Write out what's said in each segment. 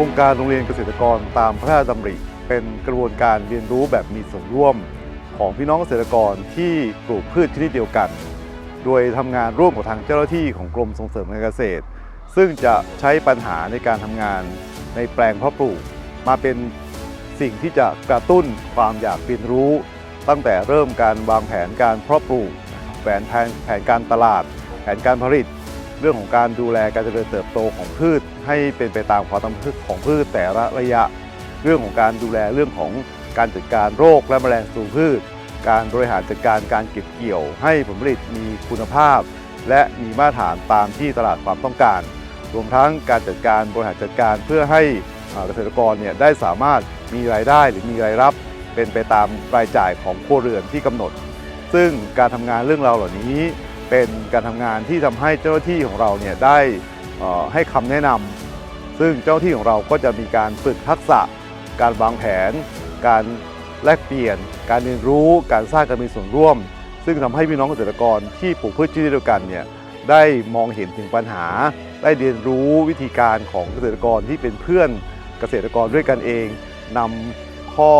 ครงการโรงเรียนเกษตรกรตามพระราชดำริ เป็นกระบวนการเรียนรู้แบบมีส่วนร่วม ของพี่น้องเกษตรกรที่ปลูกพืชชนิดเดียวกัน โดยทำงานร่วมกับทางเจ้าหน้าที่ของกรมส่งเสริมการเกษตร ซึ่งจะใช้ปัญหาในการทำงานในแปลงเพาะปลูก มาเป็นสิ่งที่จะกระตุ้นความอยากเรียนรู้ ตั้งแต่เริ่มการวางแผนการเพาะปลูก แผนแผนแผนการตลาด แผนการผลิต เรื่องของการดูแลการเจริญเติบโตของพืช ให้เป็นไปตามความต้องการของพืชแต่ละระยะ เรื่องของการดูแลเรื่องของการจัดการโรคและแมลงสู่พืช การบริหารจัดการการเก็บเกี่ยว ให้ผลผลิตมีคุณภาพ และมีมาตรฐานตามที่ตลาดความต้องการ รวมทั้งการจัดการบริหารจัดการเพื่อให้เกษตรกรเนี่ยได้สามารถมีรายได้หรือมีรายรับ เป็นไปตามรายจ่ายของครัวเรือนที่กำหนด ซึ่งการทำงานเรื่องราวเหล่านี้ เป็นการทำงานที่ทำให้เจ้าหน้าที่ของเราเนี่ยได้ให้คำแนะนำซึ่งเจ้าหน้าที่ของเราก็จะมีการฝึกทักษะ การวางแผน การแลกเปลี่ยน การเรียนรู้ การสร้างการมีส่วนร่วม ซึ่งทำให้พี่น้องเกษตรกรที่ปลูกพืชชนิดเดียวกันเนี่ยได้มองเห็นถึงปัญหา ได้เรียนรู้วิธีการของเกษตรกรที่เป็นเพื่อนเกษตรกรด้วยกันเองนำข้อ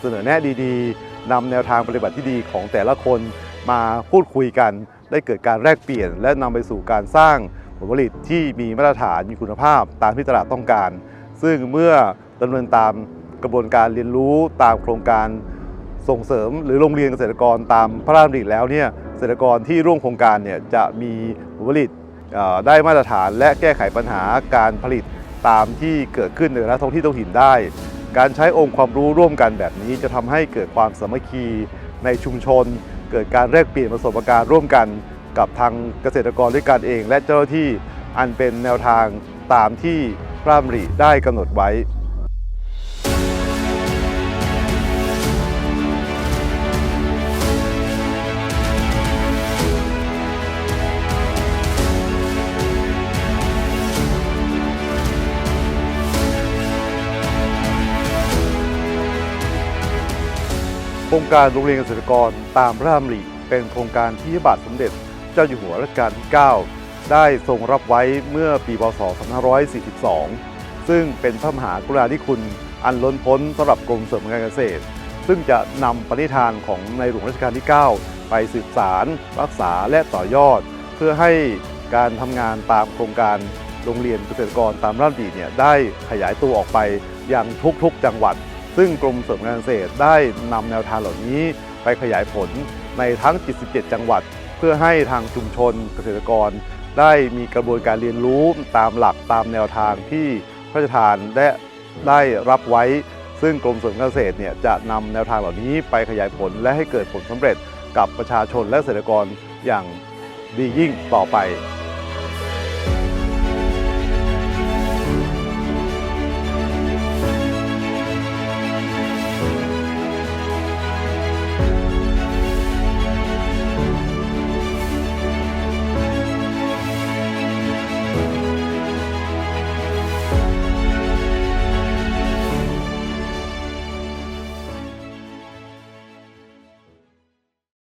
เสนอแนะดีๆนำแนวทางปฏิบัติที่ดีของแต่ละคนมาพูดคุยกัน ได้เกิดการแลกเปลี่ยน และนำไปสู่การสร้างผลผลิตที่มีมาตรฐานมีคุณภาพตามที่ตลาดต้องการ ซึ่งเมื่อดำเนินตามกระบวนการเรียนรู้ตามโครงการส่งเสริมหรือโรงเรียนเกษตรกรตามพระราชดำริแล้วเนี่ยเกษตรกรที่ร่วมโครงการเนี่ยจะมีผลผลิตได้มาตรฐานและแก้ไขปัญหาการผลิตตามที่เกิดขึ้นในแต่ละท้องที่ท้องถิ่นได้ การใช้องค์ความรู้ร่วมกันแบบนี้จะทำให้เกิดความสามัคคีในชุมชน เกิดการแลกเปลี่ยนประสบการณ์ร่วมกันกับทางเกษตรกรด้วยกันเอง และเจ้าหน้าที่อันเป็นแนวทางตามที่พระราชดำริได้กำหนดไว้ โครงการโรงเรียนเกษตรกรตามพระราชดำริเป็นโครงการที่พระบาทสมเด็จ เจ้าอยู่หัวรัชกาลที่ 9 ได้ทรงรับไว้เมื่อปีพศ 2542 ซึ่งเป็นพระมหากรุณาธิคุณอันล้นพ้นสำหรับกรมเสริมการเกษตร ซึ่งจะนำปณิธานของในหลวงรัชกาลที่ 9 ไปสืบสารรักษาและต่อยอด เพื่อให้การทำงานตามโครงการโรงเรียนเกษตรกรตามระราชดำริเนี่ยได้ขยายตัวออกไปยังทุกๆจังหวัด ซึ่งกรมเสริมการเกษตรได้นำแนวทางเหล่านี้ไปขยายผลในทั้ง 77 จังหวัด เพื่อให้ทางชุมชนเกษตรกร ได้มีกระบวนการเรียนรู้ตามหลักตามแนวทางที่พระราชทานได้ได้รับไว้ ซึ่งกรมเสริมการเกษตรเนี่ยจะนำแนวทางเหล่านี้ไปขยายผลและให้เกิดผลสำเร็จกับประชาชนและเกษตรกรอย่างดียิ่งต่อไป